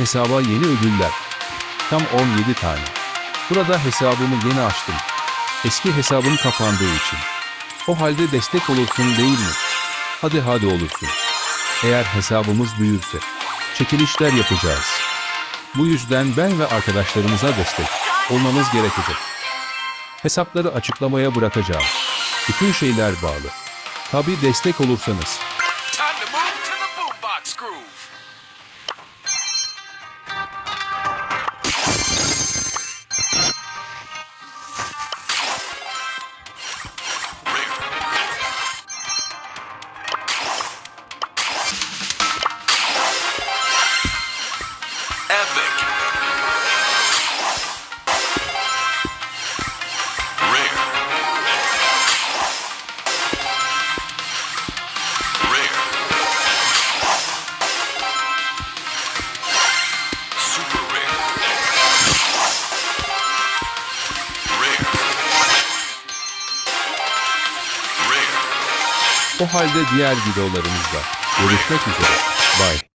hesaba yeni ödüller. Tam 17 tane. Burada hesabımı yeni açtım. Eski hesabım kapandığı için. O halde destek olursun değil mi? Hadi hadi olursun. Eğer hesabımız büyürse çekilişler yapacağız. Bu yüzden ben ve arkadaşlarımıza destek olmamız gerekecek. Hesapları açıklamaya bırakacağım. Bütün şeyler bağlı. Tabi destek olursanız. Epic. O halde diğer videolarımızda görüşmek üzere. Bye.